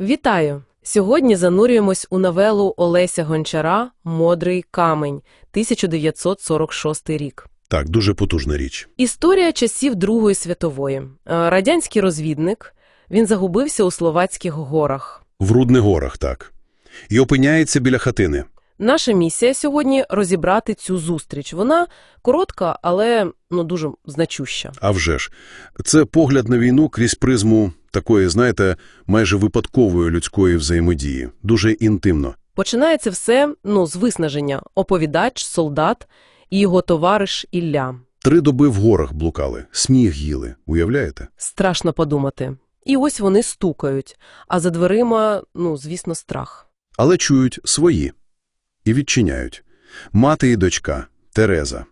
Вітаю! Сьогодні занурюємось у новелу Олеся Гончара «Модрий камень» 1946 рік. Так, дуже потужна річ. Історія часів Другої світової. Е, Радянський розвідник, він загубився у Словацьких горах. В Рудних горах, так. І опиняється біля хатини. Наша місія сьогодні – розібрати цю зустріч. Вона коротка, але ну, дуже значуща. А вже ж. Це погляд на війну крізь призму такої, знаєте, майже випадкової людської взаємодії. Дуже інтимно. Починається все ну, з виснаження. Оповідач, солдат і його товариш Ілля. Три доби в горах блукали, сніг їли. Уявляєте? Страшно подумати. І ось вони стукають, а за дверима, ну, звісно, страх. Але чують свої. І відчиняють. Мати і дочка. Тереза.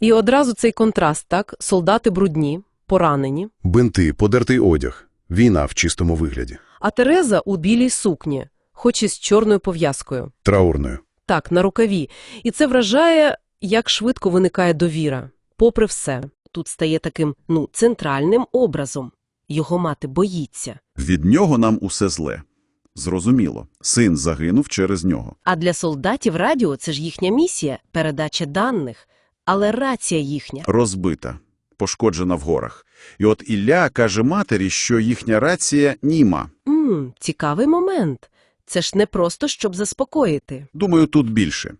І одразу цей контраст, так? Солдати брудні, поранені, Бинти, подертий одяг. Війна в чистому вигляді. а Тереза у білій сукні, хоч і з чорною пов'язкою. Траурною. Так, на рукаві. І це вражає, як швидко виникає довіра. Попри все, тут стає таким, ну, центральним образом. Його мати боїться. Від нього нам усе зле. Зрозуміло, син загинув через нього. А для солдатів радіо – це ж їхня місія – передача даних. Але рація їхня. Розбита, пошкоджена в горах. І от Ілля каже матері, що їхня рація німа. Мм, цікавий момент. Це ж не просто, щоб заспокоїти. Думаю, тут більше.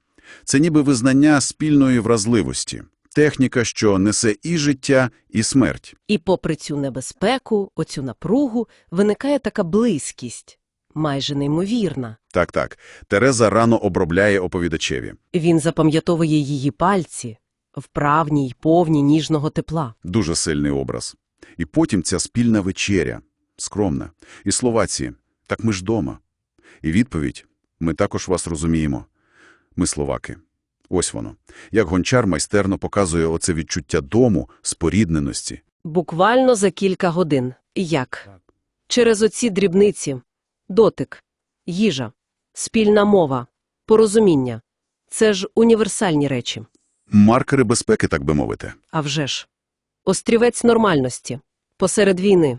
Це ніби визнання спільної вразливості. Техніка, що несе і життя, і смерть. І попри цю небезпеку, оцю напругу, виникає така близькість, майже неймовірна. Так-так, Тереза рано обробляє оповідачеві. Він запам'ятовує її пальці, вправні й повні ніжного тепла. Дуже сильний образ. І потім ця спільна вечеря. Скромна. І словаці. Так ми ж дома. І відповідь. Ми також вас розуміємо. Ми словаки. Ось воно. Як гончар майстерно показує оце відчуття дому, спорідненості. Буквально за кілька годин. Як? Через оці дрібниці. Дотик, їжа, спільна мова, порозуміння. Це ж універсальні речі. Маркери безпеки, так би мовити. А вже ж. Острівець нормальності. Посеред війни.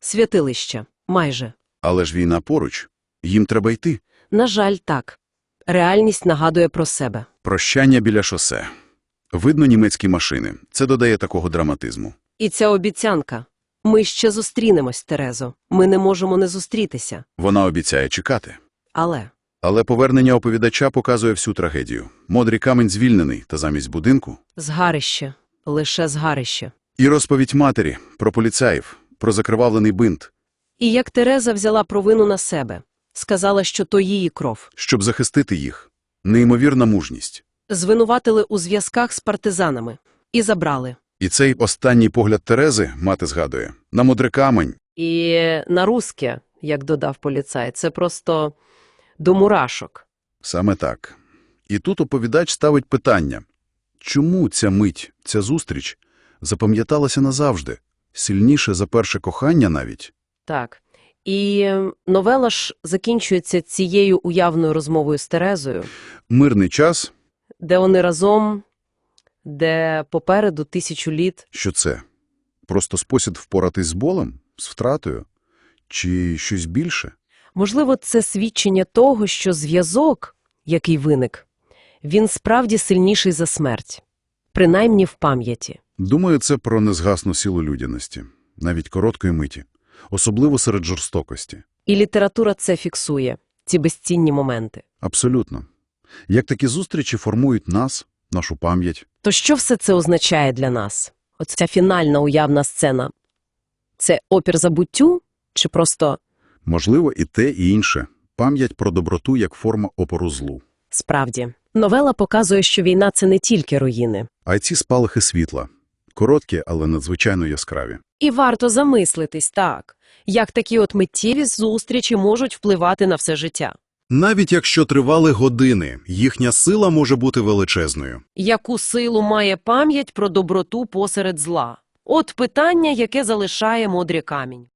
Святилище. Майже. Але ж війна поруч. Їм треба йти. На жаль, так. Реальність нагадує про себе. Прощання біля шосе. Видно німецькі машини. Це додає такого драматизму. І ця обіцянка. Ми ще зустрінемось, Терезо. Ми не можемо не зустрітися. Вона обіцяє чекати. Але Але повернення оповідача показує всю трагедію. Модрий камень звільнений, та замість будинку згарище. Лише згарище. І розповідь матері про поліцаїв, про закривавлений бинт, І як Тереза взяла провину на себе. Сказала, що то її кров. щоб захистити їх. Неймовірна мужність. Звинуватили у зв'язках з партизанами. І забрали. І цей останній погляд Терези, мати згадує, на мудрий камень. І на русське, як додав поліцай, це просто до мурашок. Саме так. І тут оповідач ставить питання. Чому ця мить, ця зустріч запам'яталася назавжди? Сильніше за перше кохання навіть? Так. І новела ж закінчується цією уявною розмовою з Терезою, Мирний час, де вони разом, де попереду тисячу літ. що це? Просто спосіб впоратись з болем? З втратою? Чи щось більше? Можливо, це свідчення того, що зв'язок, який виник, він справді сильніший за смерть, принаймні в пам'яті. Думаю, це про незгасну силу людяності, навіть короткої миті, особливо серед жорстокості. І література це фіксує, ці безцінні моменти. Абсолютно. Як такі зустрічі формують нас, нашу пам'ять. То що все це означає для нас? Оця фінальна уявна сцена. Це опір забуттю чи просто Можливо, і те, і інше. Пам'ять про доброту як форма опору злу. справді? Новела показує, що війна – це не тільки руїни. А й ці спалахи світла. Короткі, але надзвичайно яскраві. І варто замислитись так, як такі от миттєві зустрічі можуть впливати на все життя. Навіть якщо тривали години, їхня сила може бути величезною. Яку силу має пам'ять про доброту посеред зла? От питання, яке залишає модрий камінь.